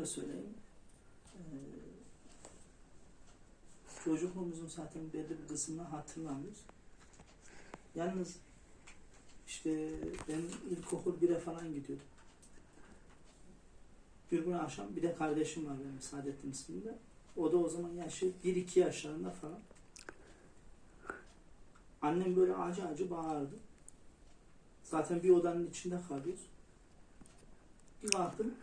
şöyle söyleyeyim. Ee, çocukluğumuzun zaten belli bir kısmını hatırlamıyoruz. Yalnız işte ben ilkokul 1'e falan gidiyordum. Bir gün akşam bir de kardeşim var benim Saadettin isminde. O da o zaman yaşı 1-2 yaşlarında falan. Annem böyle acı acı bağırdı. Zaten bir odanın içinde kalıyoruz. Bir baktım.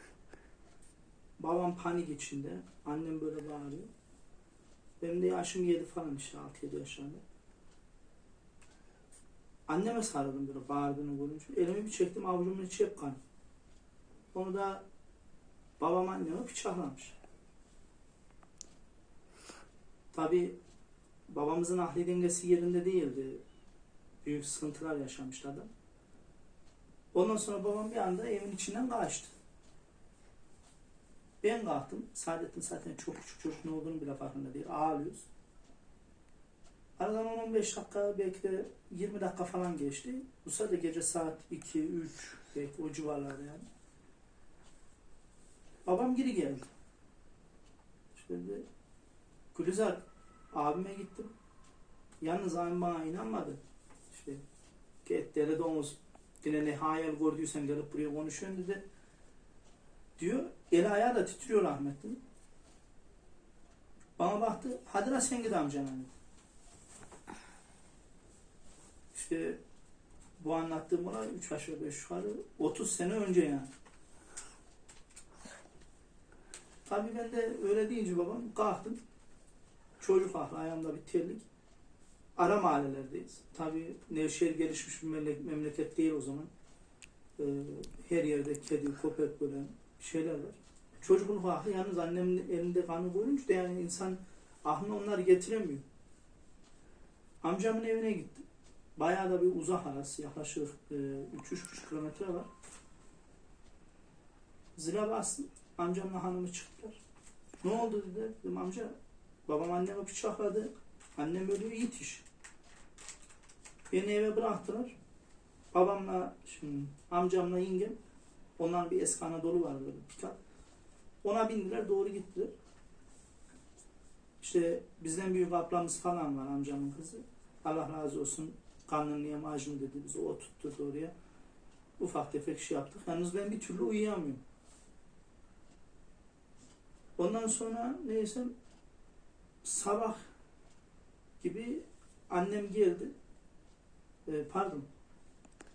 Babam panik içinde. Annem böyle bağırıyor. Benim de yaşım 7 falan işte 6-7 yaşlarında. Anneme sarıldım böyle bağırdığını görünce. Elimi bir çektim avucumun içi hep kan. Onu da babam anneme bıçaklamış. Tabi babamızın ahli dengesi yerinde değildi. Büyük sıkıntılar yaşamıştı adam. Ondan sonra babam bir anda evin içinden kaçtı. Ben kalktım. Saadettin zaten çok küçük çocuk ne olduğunu bile farkında değil. Ağlıyoruz. Aradan 10-15 dakika belki de 20 dakika falan geçti. Bu sırada gece saat 2, 3 belki o civarlarda yani. Babam geri geldi. Şimdi Gülizar abime gittim. Yalnız abim bana inanmadı. İşte git deli domuz yine ne hayal gördüysen gelip buraya konuşuyorsun dedi. Diyor. El ayağı da titriyor rahmetli. Bana baktı. Hadi lan sen git amcana dedi. İşte bu anlattığım olay 3 aşağı 5 yukarı 30 sene önce yani. Tabii ben de öyle deyince babam kalktım. Çocuk aklı ayağımda bir terlik. Ara mahallelerdeyiz. Tabii Nevşehir gelişmiş bir memle- memleket değil o zaman. Ee, her yerde kedi, köpek böyle şeyler var. Çocuğun aklı yalnız annemin elinde kanı koyunca da yani insan aklına onları getiremiyor. Amcamın evine gittim. Bayağı da bir uzak arası. Yaklaşık e, 3-3,5 kilometre var. Zile bastım. Amcamla hanımı çıktılar. Ne oldu dedi. Dedim amca babam annemi bıçakladı. Annem ölüyor iyi iş. Beni eve bıraktılar. Babamla şimdi amcamla yengem onların bir eski Anadolu var böyle pikap. Ona bindiler doğru gittiler. İşte bizden büyük ablamız falan var amcamın kızı. Allah razı olsun karnını yamacım dedi bizi o tutturdu oraya. Ufak tefek şey yaptık. Yalnız ben bir türlü uyuyamıyorum. Ondan sonra neyse sabah gibi annem geldi. Ee, pardon.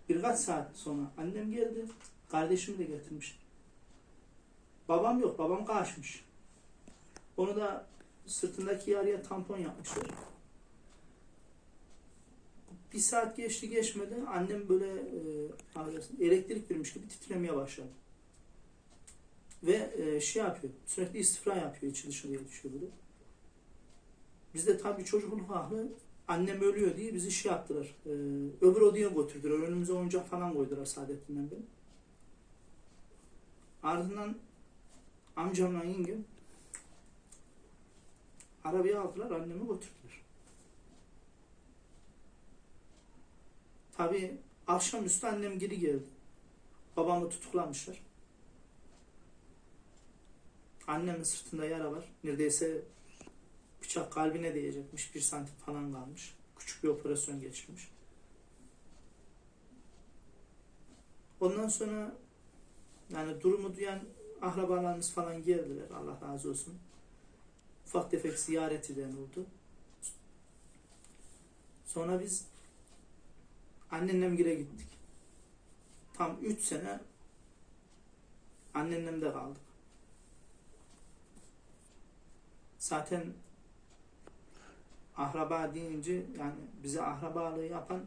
Birkaç saat sonra annem geldi. Kardeşimi de getirmiş. Babam yok. Babam kaçmış. Onu da sırtındaki yarıya tampon yapmışlar. Bir saat geçti geçmedi. Annem böyle e, elektrik girmiş gibi titremeye başladı. Ve e, şey yapıyor. Sürekli istifra yapıyor. içi dışarıya düşüyor böyle. Biz de tabii çocuğun haklı annem ölüyor diye bizi şey yaptılar. E, öbür odaya götürdüler. Önümüze oyuncak falan koydular Saadettin'den benim. Ardından amcamla yengem arabaya aldılar annemi götürdüler. Tabii akşamüstü annem geri geldi. Babamı tutuklamışlar. Annemin sırtında yara var. Neredeyse bıçak kalbine değecekmiş. Bir santim falan kalmış. Küçük bir operasyon geçirmiş. Ondan sonra yani durumu duyan akrabalarımız falan geldiler. Allah razı olsun. Ufak tefek ziyaret eden oldu. Sonra biz anneannemgile gittik. Tam 3 sene anneannemde kaldık. Zaten ahraba deyince yani bize ahrabalığı yapan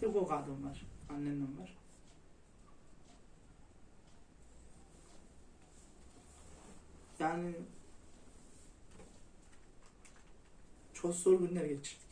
tek o kadın var. Anneannem var. Yani çok zor günler geçirdik.